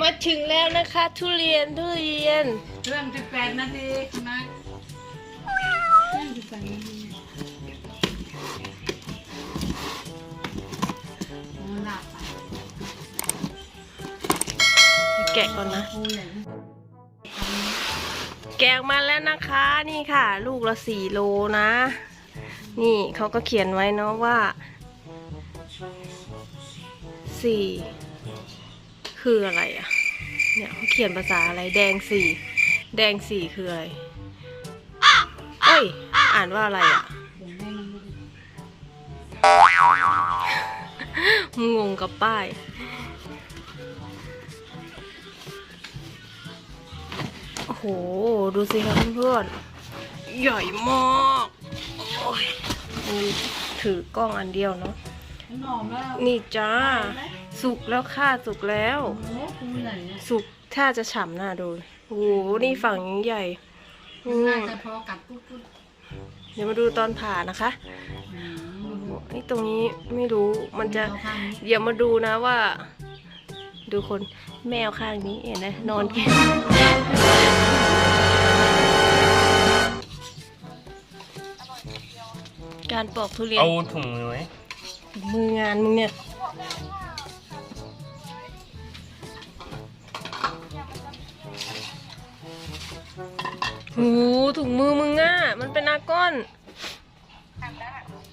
มาถึงแล้วนะคะ ทุเรียนทุเรียน เรื่องสิบแปดนาทีคุณนะเรื่องสิบแปดนาทีเอาหลับไปแกะก่อนนะปูใหญ่แกะออกมาแล้วนะคะ นี่ค่ะ ลูกละสี่โลนะ นี่เขาก็เขียนไว้เนาะว่าสี่ คืออะไรอะเนี่ยเขาเขียนภาษาอะไรแดงสี่แดงสี่คืออะไรเอ้ย อ่านว่าอะไรอะเดี๋ยวให้มันดูงงกับป้าย โอ้โห ดูสิครับเพื่อนๆ ใหญ่มากโอ้ยนี่ถือกล้องอันเดียวเนาะมันหอมแล้วนี่จ้า สุกแล้วค่ะสุกแล้ว โอ้โหปูใหญ่เนี่ยสุกถ้าจะฉ่ำหน้าดูโอ้โหนี่ฝั่งยังใหญ่อืมน่าจะพอกัดปุ๊บปุ๊บเดี๋ยวมาดูตอนผ่านะคะอืมไอ้ตรงนี้ไม่รู้มันจะ เอาข้างนี้เดี๋ยวมาดูนะว่า ดูคนแมวข้างนี้เห็นไหมนอนกินการปอกทุเรียนเอาถุงมือไหมมืองานมึงเนี่ย โหถุงมือมึงอะ มันเป็นอาก้อน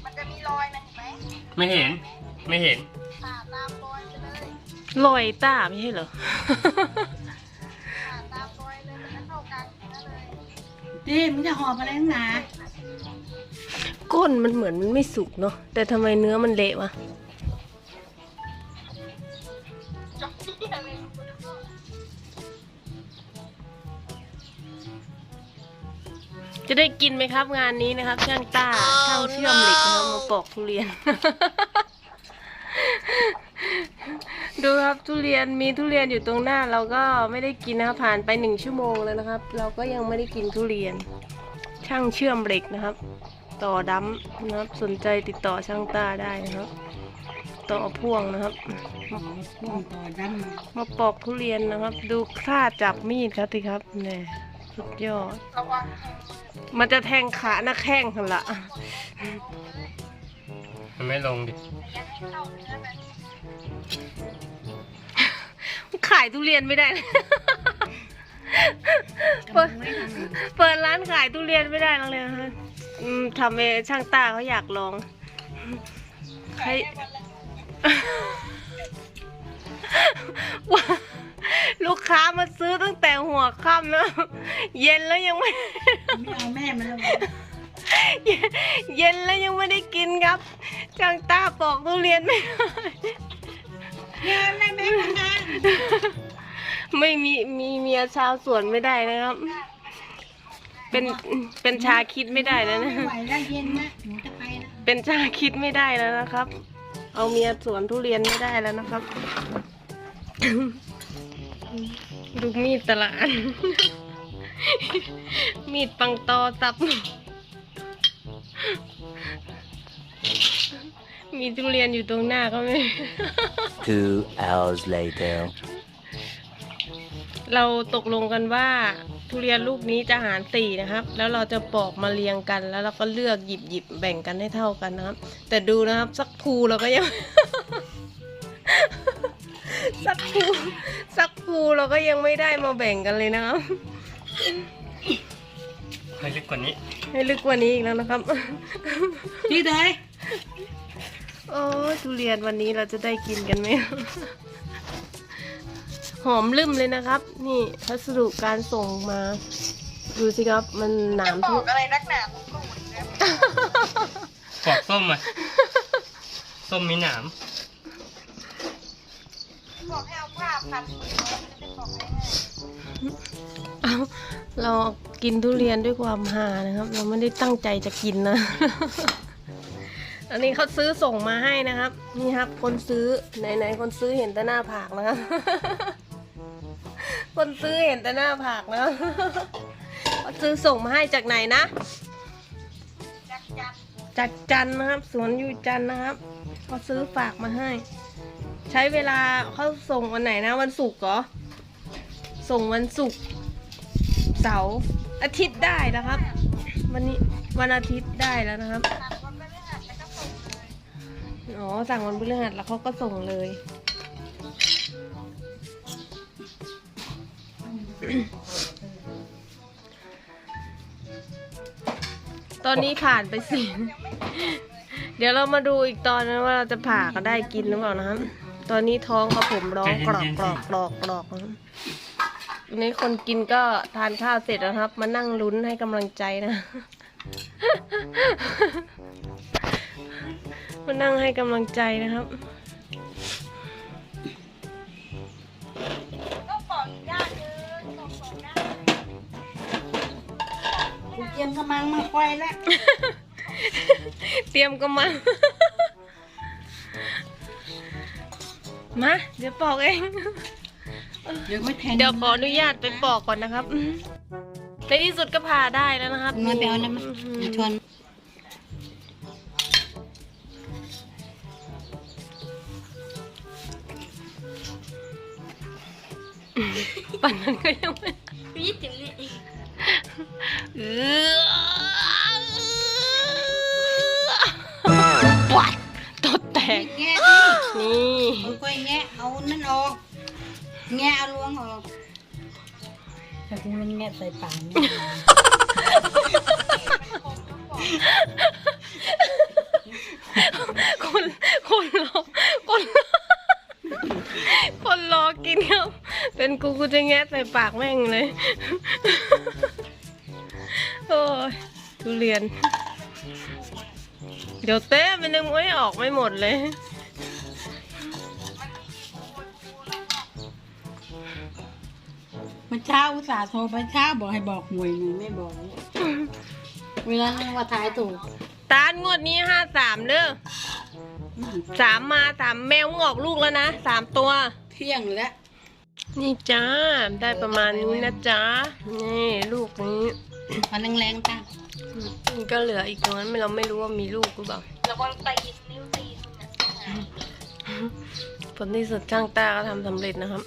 มันจะมีรอยนะเห็นไหมไม่เห็น ไม่เห็น ผ่าตามรอยไปเลยลอยตาไม่ใช่เหรอ ผ่าตามรอยเลยมันจะเข้ากันนั่นเลยนี่มึงจะหอบอะไรนักหนาก้นมันเหมือนมันไม่สุกเนาะแต่ทำไมเนื้อมันเละวะ จะได้กินไหมครับงานนี้นะครับช่างต้าช่างเชื่อมเหล็กนะครับมาปอกทุเรียน ดูครับทุเรียนมีทุเรียนอยู่ตรงหน้า เราก็ไม่ได้กินนะครับผ่านไปหนึ่งชั่วโมงแล้วนะครับ เราก็ยังไม่ได้กินทุเรียน ช่างเชื่อมเหล็กนะครับ ต่อดั้มนะครับสนใจติดต่อช่างต้าได้นะครับ ต่อพ่วงนะครับพ่วงต่อดันมามาปอกทุเรียนนะครับ ดูคลาดจับมีดครับทีครับเนี่ย สุดยอด ระวังมันจะแทงขาหน้าแข้งกันละมันไม่ลงดิเลี้ยงให้เข้าเนื้อแบบขายทุเรียนไม่ได้ เปิดไม่ทำอีกเปิดร้านขายทุเรียนไม่ได้แล้วเลยนะคะอืมทำเองช่างตาเขาอยากลองให้ว่า ลูกค้ามาซื้อตั้งแต่หัวค่ำแล้ว เย็นแล้วยังไม่ ไม่เอาแม่มาแล้วเย็นแล้วยังไม่ได้กินครับช่างตาปอกทุเรียนไม่ได้เนี่ยแม่แม่ทำงานไม่มีมีเมียชาวสวนไม่ได้นะครับ เป็นเป็นชาคิดไม่ได้แล้วนะไม่ไหวแล้วเย็นนะหนูจะไปนะเป็นชาคิดไม่ได้แล้วนะครับ เอาเมียสวนทุเรียนไม่ได้แล้วนะครับ ดูมีดแต่ละอัน มีดปังตอตับ มีทุเรียนอยู่ตรงหน้าก็ไม่ Two hours later. เราตกลงกันว่าทุเรียนลูกนี้จะหารสี่นะครับ แล้วเราจะปอกมาเรียงกัน แล้วเราก็เลือกหยิบหยิบแบ่งกันให้เท่ากันนะครับ แต่ดูนะครับ สักภูเราก็ยัง สักภูสัก ภูเราก็ยังไม่ได้มาแบ่งกันเลยนะครับ ให้ลึกกว่านี้ ให้ลึกกว่านี้อีกแล้วนะครับ พี่เดยโอ้ยทุเรียนวันนี้เราจะได้กินกันไหม หอมลืมเลยนะครับ นี่พัสดุการส่งมา ดูสิครับมันหนามบทุอกอะไรนักหนามึงสูดนะปอกส้มอะ ส้มมีหนาม บอก เอาผ้าพันมือมันจะได้บอกง่ายเอาเรากินทุเรียนด้วยความหานะครับ เราไม่ได้ตั้งใจจะกินนะ อันนี้เขาซื้อส่งมาให้นะครับ นี่ครับ คนซื้อไหนๆคนซื้อเห็นแต่หน้าผากนะครับ คนซื้อเห็นแต่หน้าผากนะเขาซื้อส่งมาให้จากไหนนะ ๆจักจันจากจันทร์นะครับ สวนอยู่จันทร์นะครับเขาซื้อฝากมาให้ ชช้เวลาเขาส่งวันไหนนะ วันศุกร์เหรอ ส่งวันศุกร์เสาร์อาทิตย์ได้นะครับ วันนี้วันอาทิตย์ได้แล้วนะครับสั่งคนไม่ได้หัดแล้วก็ส่งอ๋อสั่งวันพฤหัสแล้วเขาก็ส่งเลย ตอนนี้ผ่านไปสี่เดี๋ยวเรามาดูอีกตอนนึงว่าเราจะผ่าก็ได้กินหรือเปล่านะครับ ตอนนี้ท้องกับผมร้องกรอกกรอกกรอกกรอกนะครับวันนี้คนกินก็ทานข้าวเสร็จแล้วครับ มานั่งลุ้นให้กำลังใจนะ มานั่งให้กำลังใจนะครับก็ปอกอีกด้านหนึงปอกสองด้านกูเตรียมกำลังมาควายแล้ว เตรียมกำมัง มาเดี๋ยวปอกเอง เดี๋ยวไม่แทงเดี๋ยวขออนุญาตไปปอกก่อนนะครับในที่สุดก็ผ่าได้แล้วนะครับมาไปเอาน้ำมันอื้อหือชวนปั่นนั้นก็ยังไม่ปี๊ดถึงนี่เออปวดตดแตก แง่นี่ดิค่อยๆแงะเอานั่นออกแงะเอาลวงออกแต่กูมันแงะใส่ปากนี่คนคนรอคนรอคนรอกินครับเป็นกูกูจะแงะใส่ปากแม่งเลย โอ้ยทุเรียน เดี๋ยวเต้มันยังไม่ออกไม่หมดเลย มันเช้าอุตส่าห์โทรไปเช้าบอกให้บอกหวยหนูไม่บอก เวลานั้นว่าถ่ายถูกตาลงวดนี้ห้าสามเด้อสามมาสามแมวมึงออกลูกแล้วนะสามตัว เที่ยงแล้ว นี่จ้า ได้ประมาณนี้นะจ๊ะนี่ลูกนี้มันแรงๆตามันก็เหลืออีกตรงนั้นเราไม่รู้ว่ามีลูกหรือเปล่าระวังตีนนิ้วตีนนะผลที่สุดช่างต้าก็ทำสำเร็จนะครับ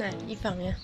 น่ะอีกฝั่งเนี้ย